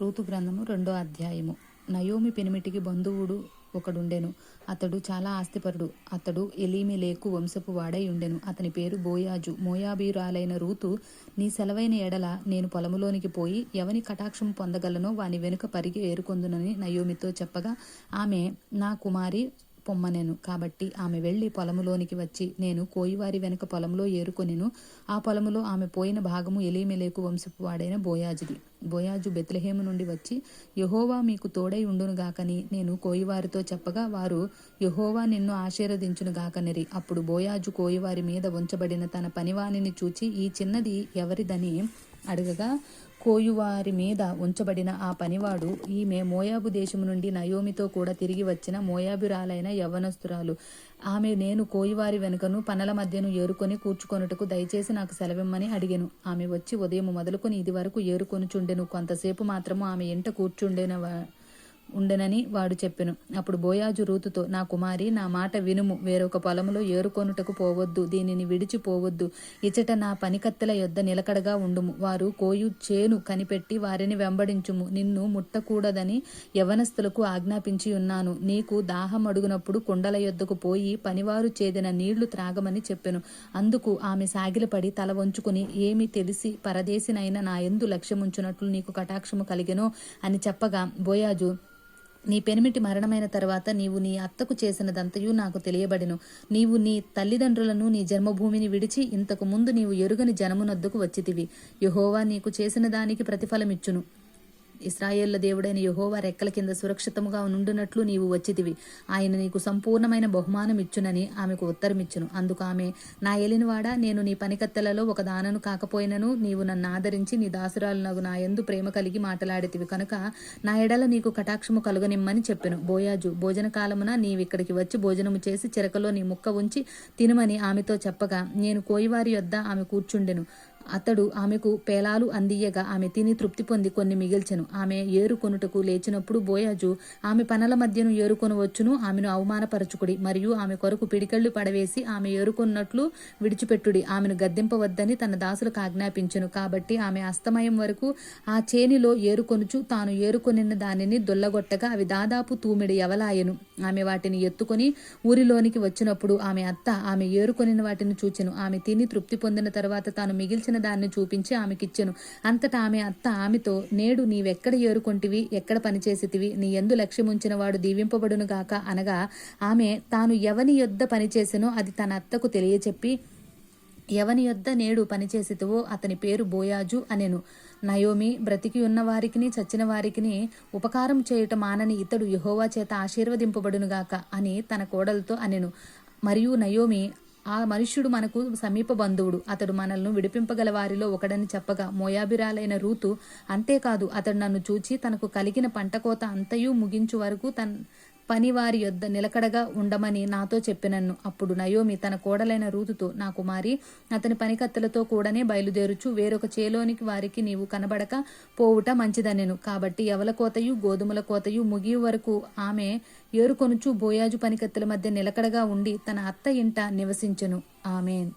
Ruth గ్రంథము రెండో అధ్యాయము. నయోమి పెనిమిటికి బంధువుడు ఒకడుండెను. అతడు చాలా ఆస్తిపరుడు. అతడు ఎలీమి లేకు వంశపు వాడై ఉండెను. అతని పేరు బోయాజు. మోయాబీరాలైన రూతు నీ సెలవైన ఎడల నేను పొలములోనికి పోయి ఎవని కటాక్షం పొందగలనో వాని వెనుక పరిగి ఏరుకొందునని నయోమితో చెప్పగా ఆమె నా కుమారి పొమ్మనెను. కాబట్టి ఆమె వెళ్ళి పొలములోనికి వచ్చి నేను కోయివారి వెనుక పొలంలో ఏరుకొనిను. ఆ పొలములో ఆమె పోయిన భాగము ఎలీమెలేకు వంశపు వాడైన బోయాజుది. బోయాజు బెత్లహేము నుండి వచ్చి యహోవా మీకు తోడై ఉండునుగాకని నేను కోయివారితో చెప్పగా వారు యహోవా నిన్ను ఆశీర్వదించునుగాకనిరి అప్పుడు బోయాజు కోయివారి మీద ఉంచబడిన తన పనివాణిని చూచి ఈ చిన్నది ఎవరిదని అడగగా కోయువారి మీద ఉంచబడిన ఆ పనివాడు ఈమె మోయాబు దేశము నుండి నయోమితో కూడా తిరిగి వచ్చిన మోయాబురాలైన యవ్వనస్తురాలు. ఆమె నేను కోయివారి వెనుకను పనల మధ్యను ఏరుకొని కూర్చుకొనుటకు దయచేసి నాకు సెలవిమ్మని అడిగాను. ఆమె వచ్చి ఉదయం మొదలుకొని ఇది వరకు ఏరుకొనుచుండెను. కొంతసేపు మాత్రము ఆమె ఇంట కూర్చుండేన ఉండనని వాడు చెప్పెను. అప్పుడు బోయాజు రూతుతో నా కుమారి నా మాట వినుము. వేరొక పొలములో ఏరుకొనుటకు పోవద్దు దీనిని విడిచిపోవద్దు ఇచట నా పనికత్తెల యొద్ద నిలకడగా ఉండుము. వారు కోయు చేను కనిపెట్టి వారిని వెంబడించుము. నిన్ను ముట్టకూడదని యవనస్తులకు ఆజ్ఞాపించి ఉన్నాను నీకు దాహం అడుగునప్పుడు కుండల యొద్దకు పోయి పనివారు చేదిన నీళ్ళు త్రాగమని చెప్పెను. అందుకు ఆమె సాగిలపడి తల వంచుకుని ఏమి తెలిసి పరదేశినైన నా ఎందు లక్ష్యముంచునట్లు నీకు కటాక్షము కలిగెనో అని చెప్పగా బోయాజు నీ పెనిమిటి మరణమైన తర్వాత నీవు నీ అత్తకు చేసినదంతయు నాకు తెలియబడిను. నీవు నీ తల్లిదండ్రులను నీ జన్మభూమిని విడిచి ఇంతకు ముందు నీవు ఎరుగని జనమునొద్దకు వచ్చితివి. యహోవా నీకు చేసిన దానికి ప్రతిఫలమిచ్చును. ఇస్రాయేళ్ళ దేవుడైన యహోవా రెక్కల కింద సురక్షితముగా నుండునట్లు నీవు వచ్చితివి. ఆయన నీకు సంపూర్ణమైన బహుమానం ఇచ్చునని ఆమెకు ఉత్తరమిచ్చును. అందుకు ఆమె నా ఏలినవాడా నేను నీ పనికత్తెలలో ఒక దానను కాకపోయినను నీవు నన్ను ఆదరించి నీ దాసురాలు నా ఎందు ప్రేమ కలిగి మాట్లాడితివి. కనుక నా ఎడల నీకు కటాక్షము కలుగనిమ్మని చెప్పెను. బోయాజు భోజన కాలమున నీవిక్కడికి వచ్చి భోజనము చేసి చిరకలో నీ ముక్క ఉంచి తినమని ఆమెతో చెప్పగా నేను కోయివారి యొద్ద ఆమె కూర్చుండెను. అతడు ఆమెకు పేలాలు అందియగా ఆమె తిని తృప్తి పొంది కొన్ని మిగిల్చెను. ఆమె ఏరుకొనుటకు లేచినప్పుడు బోయాజు ఆమె పనల మధ్యను ఏరుకొనవచ్చును ఆమెను అవమానపరచుకుడి. మరియు ఆమె కొరకు పిడికళ్ళు పడవేసి ఆమె ఏరుకొన్నట్లు విడిచిపెట్టుడి. ఆమెను గద్దింపవద్దని తన దాసులకు ఆజ్ఞాపించెను. కాబట్టి ఆమె అస్తమయం వరకు ఆ చేనిలో ఏరుకొనుచు తాను ఏరుకొనిన దానిని దొల్లగొట్టగా అవి దాదాపు తూమిడి ఎవలాయెను ఆమె వాటిని ఎత్తుకొని ఊరిలోనికి వచ్చినప్పుడు ఆమె అత్త ఆమె ఏరుకొనిన వాటిని చూచెను. ఆమె తిని తృప్తి పొందిన తర్వాత తాను మిగిల్చిన దాన్ని చూపించి ఆమెకిచ్చెను. అంతటా ఆమె అత్త ఆమెతో నేడు నీవెక్కడ ఏరుకొంటివి? ఎక్కడ పనిచేసితివి నీ ఎందు లక్ష్యముంచిన వాడు దీవింపబడును గాక అనగా ఆమె తాను ఎవని యొద్ద పనిచేసెనో అది తన అత్తకు తెలియచెప్పి ఎవని యొద్ద నేడు పనిచేసితువో అతని పేరు బోయాజు అనెను. నయోమి బ్రతికి ఉన్న వారికిని చచ్చిన వారికిని ఉపకారం చేయుట మానని ఇతడు యహోవా చేత ఆశీర్వదింపబడునుగాక అని తన కోడలతో అనెను. మరియు నయోమి ఆ మనుష్యుడు మనకు సమీప బంధువుడు. అతడు మనల్ని విడిపింపగల వారిలో ఒకడని చెప్పగా మోయాబిరాలైన రూతు అంతేకాదు అతడు నన్ను చూచి తనకు కలిగిన పంట కోత అంతయు ముగించు వరకు తన పనివారి యొద్ద నిలకడగా ఉండమని నాతో చెప్పినన్ను. అప్పుడు నయోమి తన కోడలైన రూతుతో నా కుమారి అతని పనికత్తెలతో కూడానే బయలుదేరుచు. వేరొక చేలోనికి వారికి నీవు కనబడక పోవుట మంచిదనెను కాబట్టి ఎవల కోతయు గోధుమల కోతయు ముగియు వరకు ఆమె ఏరుకొనుచు బోయాజు పనికత్తెల మధ్య నిలకడగా ఉండి తన అత్త ఇంట నివసించెను. ఆమెన్.